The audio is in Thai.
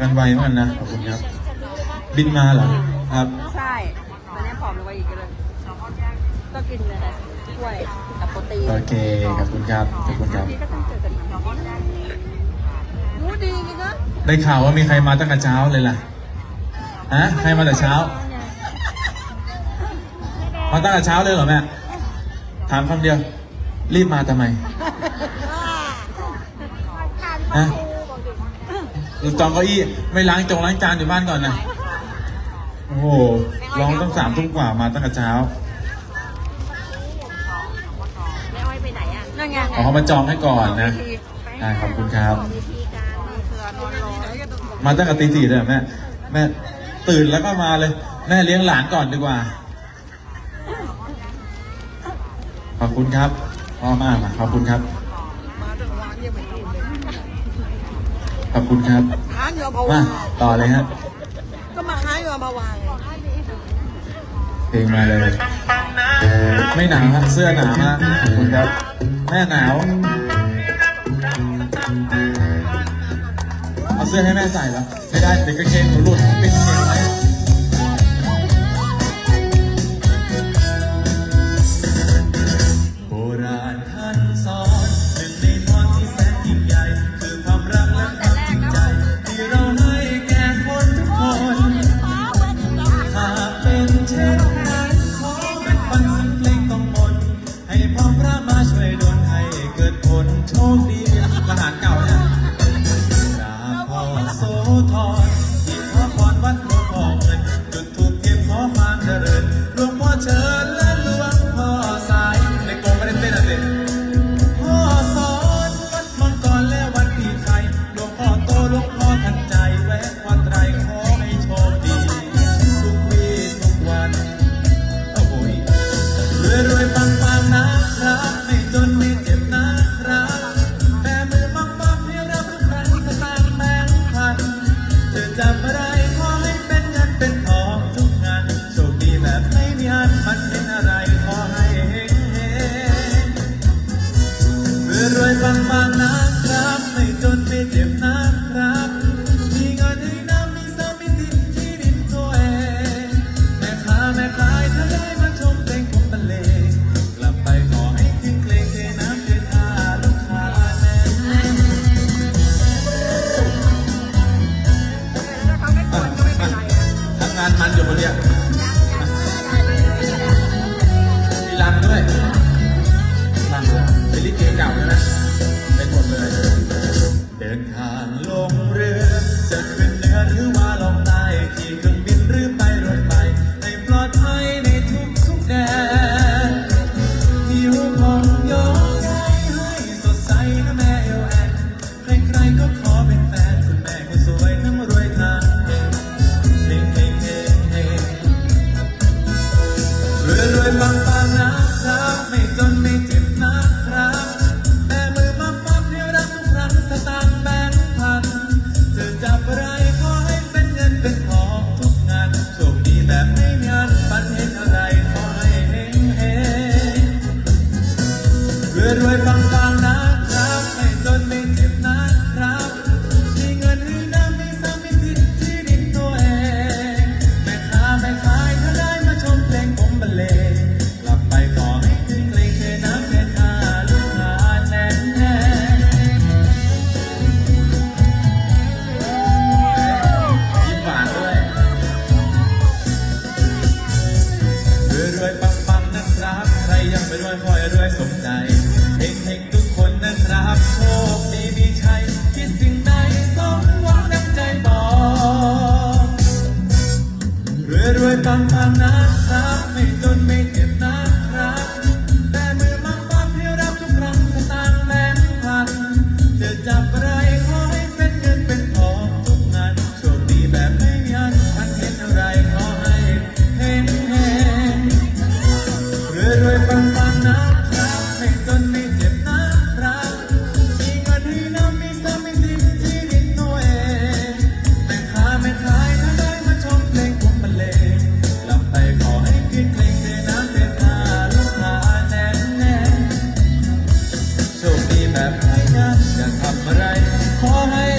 กันไวมากนะขอบคุณครับ บินมาเหรอครับใช่มันแน่ผอมลงไปอีกเลยก็กินเลยนะกล้วยกับโปรตีนโอเคขอบคุณครับขอบคุณครับนี่ก็ต้องเจอกันรู้ดีนี่ก็ได้ข่าวว่ามีใครมาตั้งแต่เช้าเลยล่ะฮะใครมาแต่เช้ามาตั้งแต่เช้าเลยเหรอแม่ถามคำเดียว รีบมาทำไมฮะ จองเก้าอี้ไม่ล้างจงล้างจานอยู่บ้านก่อนนะโอ้โหลองต้องสามทุ่มกว่ามาตั้งแต่เช้าแม่อ้อยไปไหนอะนั่นไงเอาเขามาจองให้ก่อนนะอ่าขอบคุณครับ วิธีการเสือนอนรอมาตั้งแต่ตีสี่เลยเหรอแม่แม่ตื่นแล้วก็มาเลย แม่เลี้ยงหลานก่อนดีกว่า ขอบคุณครับพ่อมากมาขอบคุณครับ มาถึงร้านยังไม่กินเลย ขอบคุณครับค้างเงินพะมาวางต่อเลยฮะก็มาค้างเงินพะวางเพลงมาเลย ไม่หนาวฮะเสื้อหนาวฮะขอบคุณครับ แม่หนาว เอาเสื้อให้แม่ใส่แล้ว ไม่ได้เด็กกางเกงหนูหลุดเป็นกางเกง รว ด้วยคอยรวยสมใจเฮงเฮงทุกคนนะครับโชคดีมีชัยคิดสิ่งใดสมหวังนังใจบอกรวยรวยปังปังนะครับไม่จนไม่เจ็ แบบไม่นานจะทำอะไรขอให้